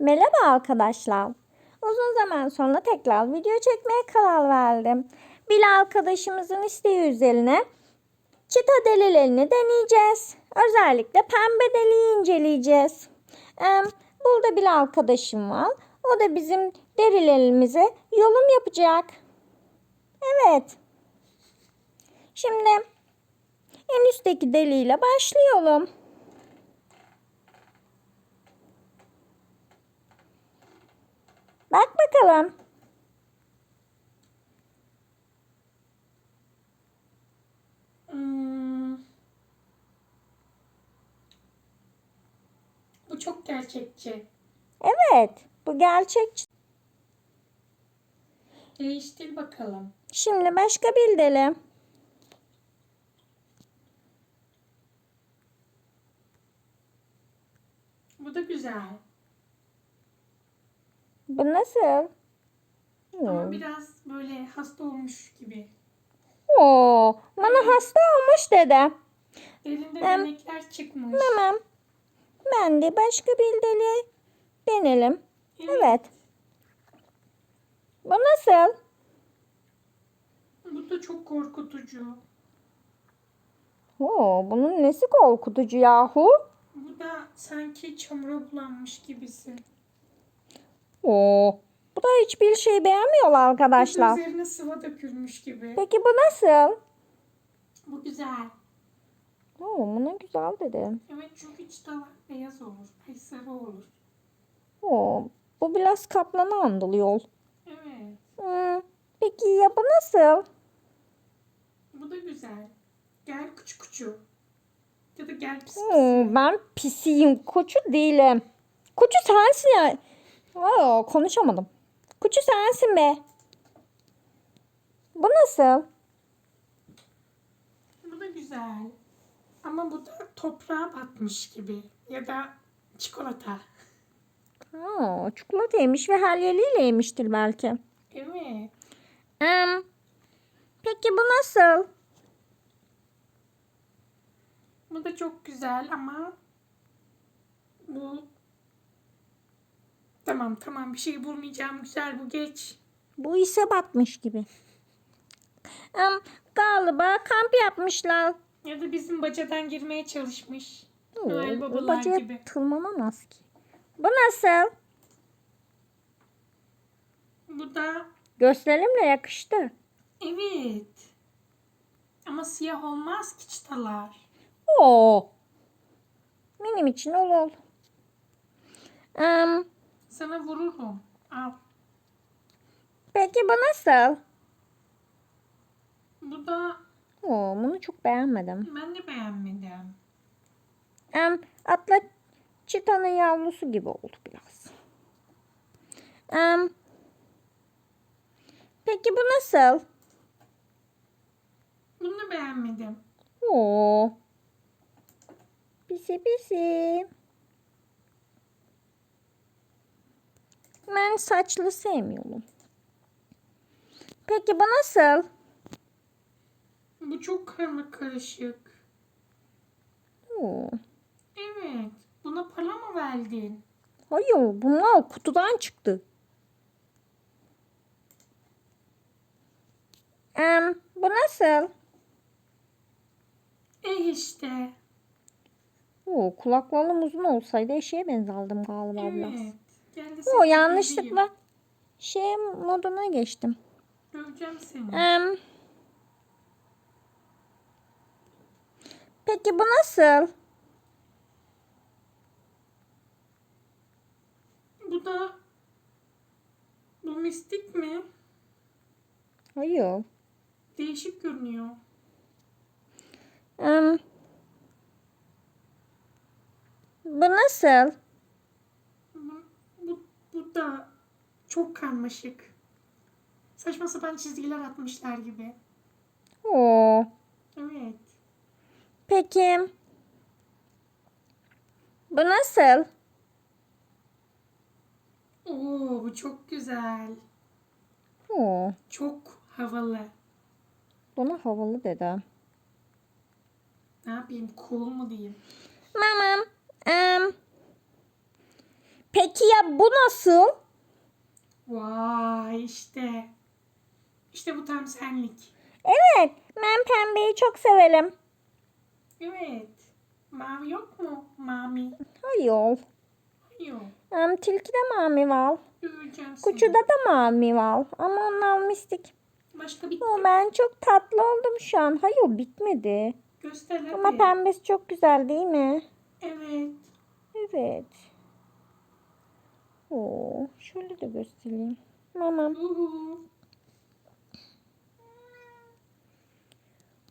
Merhaba arkadaşlar. Uzun zaman sonra tekrar video çekmeye karar verdim. Bir arkadaşımızın isteği üzerine çita delilerini deneyeceğiz. Özellikle pembe deliği inceleyeceğiz. Burada bir arkadaşım var. O da bizim derilerimize yorum yapacak. Evet. Şimdi en üstteki deliğiyle başlayalım. Bak bakalım. Hmm. Bu çok gerçekçi. Evet, bu gerçek. Değiştir bakalım. Şimdi başka bir deli. Bu da güzel. Bu nasıl? Ama Hmm. biraz böyle hasta olmuş gibi. Oo, bana hasta olmuş dede. Elinde Em. benekler çıkmış. Tamam. Ben de başka bir deli denelim. Evet. Bu nasıl? Bu da çok korkutucu. Oo, bunun nesi korkutucu yahu? Bu da sanki çamura bulanmış gibisin. Oo, bu da hiçbir şey beğenmiyorlar arkadaşlar. Üzerine sıva dökülmüş gibi. Peki bu nasıl? Bu güzel. Oo, bu ne güzel dedim. Evet çünkü çıtalar beyaz olur. Ay sarı olur. Oo, bu biraz kaplanı andırıyor. Evet. Hmm, peki ya bu nasıl? Bu da güzel. Gel kuçu kuçu. Ya da gel pis pis. Hmm, ben pisiyim. Koçu değilim. Koçu sensin ya. Oo, konuşamadım. Koçu sensin be. Bu nasıl? Bu da güzel. Ama bu da toprağa batmış gibi. Ya da çikolata. Aa, çikolata yemiş ve helyeliyle yemiştir belki. Evet. Hmm, peki bu nasıl? Bu da çok güzel ama bu Tamam tamam bir şey bulmayacağım. Güzel bu geç. Bu ise batmış gibi. Hmm, galiba kamp yapmışlar. Ya da bizim bacadan girmeye çalışmış. Oo, Noel babalar bacaya gibi. tırmanamaz ki. Bu nasıl? Bu da Gösterimle yakıştı. evet. Ama siyah olmaz ki çıtalar. Oo. Benim için ol ol. Hmm, Sana vururum. Al. peki bu nasıl? Bu da Oo, bunu çok beğenmedim. ben de beğenmedim. Um, atla çitanın yavrusu gibi oldu biraz. Um, peki bu nasıl? Bunu da beğenmedim. Oo. Pisi pisi. Ben saçlı sevmiyorum. Peki bu nasıl? Bu çok karma karışık. Oo. Evet. Buna para mı verdin? Hayır bunlar kutudan çıktı. Em, bu nasıl? Eh işte. Oo, kulaklarım uzun olsaydı eşeğe benzerdim galiba biraz. Evet. Gel Oo, seni yanlışlıkla şey moduna geçtim. Döveceğim seni. Em, peki bu nasıl? Bu da bu mistik mi? Hayır. Değişik görünüyor. Em, bu nasıl? Da çok karmaşık. Saçma sapan çizgiler atmışlar gibi. Oo. Evet. Peki. Bu nasıl? Oo bu çok güzel. Oo. Çok havalı. Bana havalı dedi. Ne yapayım? Cool mu diyeyim? Mamam. Em, Peki ya bu nasıl? Vay işte. İşte bu tam senlik. Evet ben pembeyi çok severim. Evet. Mavi yok mu? Mami. Hayır. Yok. Um, tilkide mavi var. Göreceğim seni. Kuçuda da mavi var. Ama onlar mistik. Başka bir Ama ben çok tatlı oldum şu an. Hayır bitmedi. göster hadi. Ama pembesi çok güzel değil mi? Evet. Evet. Oo, şöyle de göstereyim. Tamam. Uhu.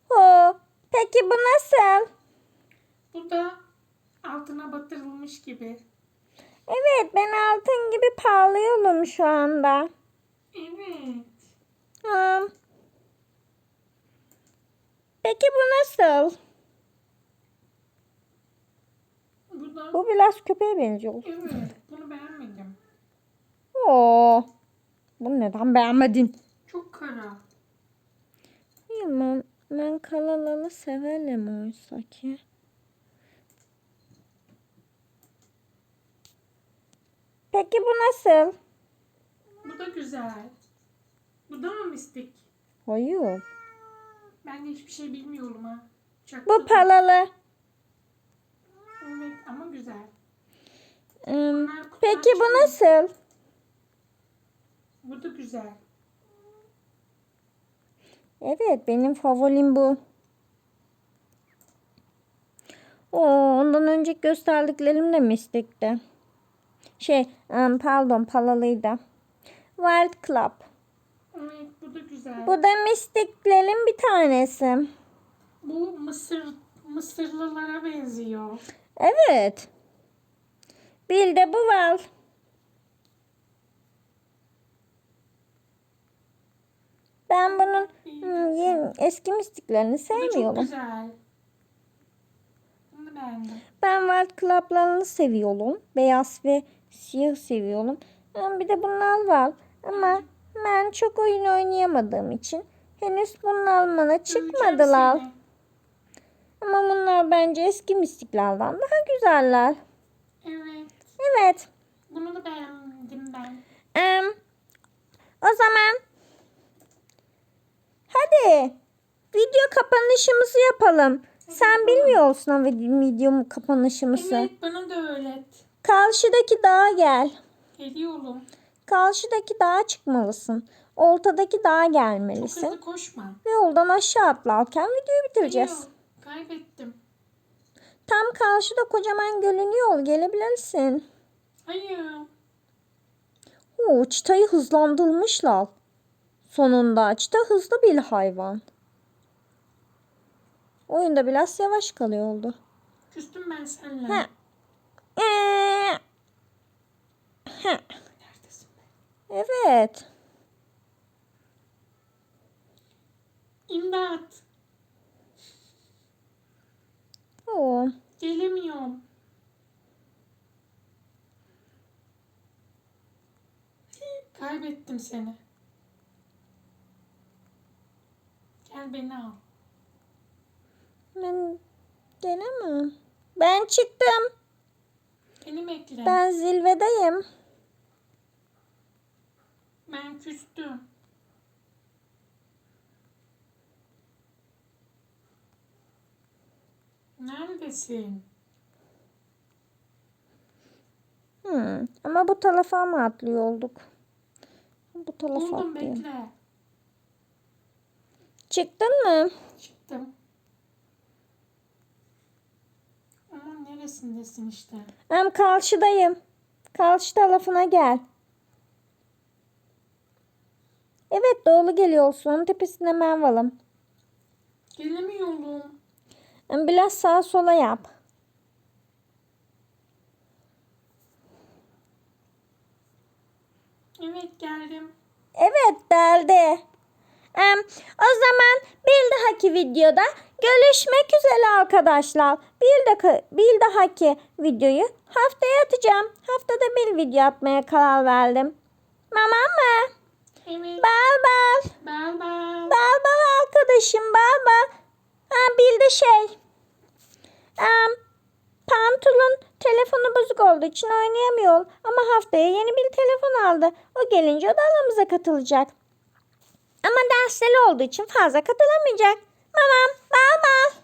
Oo, peki bu nasıl? Bu da altına batırılmış gibi. Evet ben altın gibi parlıyorum şu anda. Evet. Ha. Peki bu nasıl? Bu da Bu biraz köpeğe benziyor. evet. Bunu beğenmedim. Oo. Bunu neden beğenmedin? Çok kara. Bilmem. Ben kalaları severim oysa ki. Peki bu nasıl? Bu da güzel. Bu da mı mistik? Hayır. Ben de hiçbir şey bilmiyorum ha. Çok Bu palalı. Ama güzel. Peki bu nasıl? Bu da güzel. Evet benim favorim bu. Oo, ondan önceki gösterdiklerim de mistikti. Şey pardon palalıydı. Wild Club. Evet bu da güzel. Bu da mistiklerin bir tanesi. Bu mısır mısırlılara benziyor. Evet. Bir de bu var. Ben bunun hmm, eski mistiklerini Bu da çok sevmiyorum. güzel. Bunu beğendim. Ben Wild Club'larını seviyorum. Beyaz ve siyah seviyorum. Ama bir de bunlar var. Ama ben çok oyun oynayamadığım için henüz bunlar bana çıkmadılar. Göreceğim Ama bunlar bence eski mistiklerden daha güzeller. Evet. Evet. Bunu da beğendim ben. Em, o zaman hadi video kapanışımızı yapalım. Sen bilmiyorsun ama video kapanışımızı. Evet bana da öğret. Karşıdaki dağa gel. Geliyorum. Karşıdaki dağa çıkmalısın. Ortadaki dağa Çok gelmelisin. hızlı koşma. Ve yoldan aşağı atlarken videoyu bitireceğiz. Hayır, Kaybettim. Tam karşıda kocaman gölün yol gelebilirsin. Hayır. Oo, çıtayı hızlandırmışlar. Sonunda çıta hızlı bir hayvan. Oyunda biraz yavaş kalıyordu. Küstüm ben seninle. Ha. Ee, ha. Neredesin be? Evet. İmdat. Oo. Gelemiyorum. Kaybettim seni. Gel beni al. Ben gelemem. Ben çıktım. Beni bekle. Ben, Ben zirvedeyim. küstüm. Neredesin? Hmm. Ama bu tarafa mı atlıyor olduk? Bu tarafa Buldum atlayayım. bekle. Çıktın mı? Çıktım. Ama neresindesin işte? Hem karşıdayım. Karşı tarafına gel. Evet doğru geliyorsun. Onun tepesinde ben varım. Gelemiyorum. Biraz sağa sola yap. Evet geldim. Evet deldi. Em, o zaman bir dahaki videoda görüşmek üzere arkadaşlar. Bir, dakika, bir dahaki videoyu haftaya atacağım. Haftada bir video atmaya karar verdim. Tamam mı? Evet. Bal bal. Bal bal. Bal bal arkadaşım bal bal. Ha bir de şey. Em, Pantolon telefonu bozuk olduğu için oynayamıyor. Ama haftaya yeni bir telefon aldı. O gelince o da aramıza katılacak. Ama dersleri olduğu için fazla katılamayacak. Tamam, bye bye.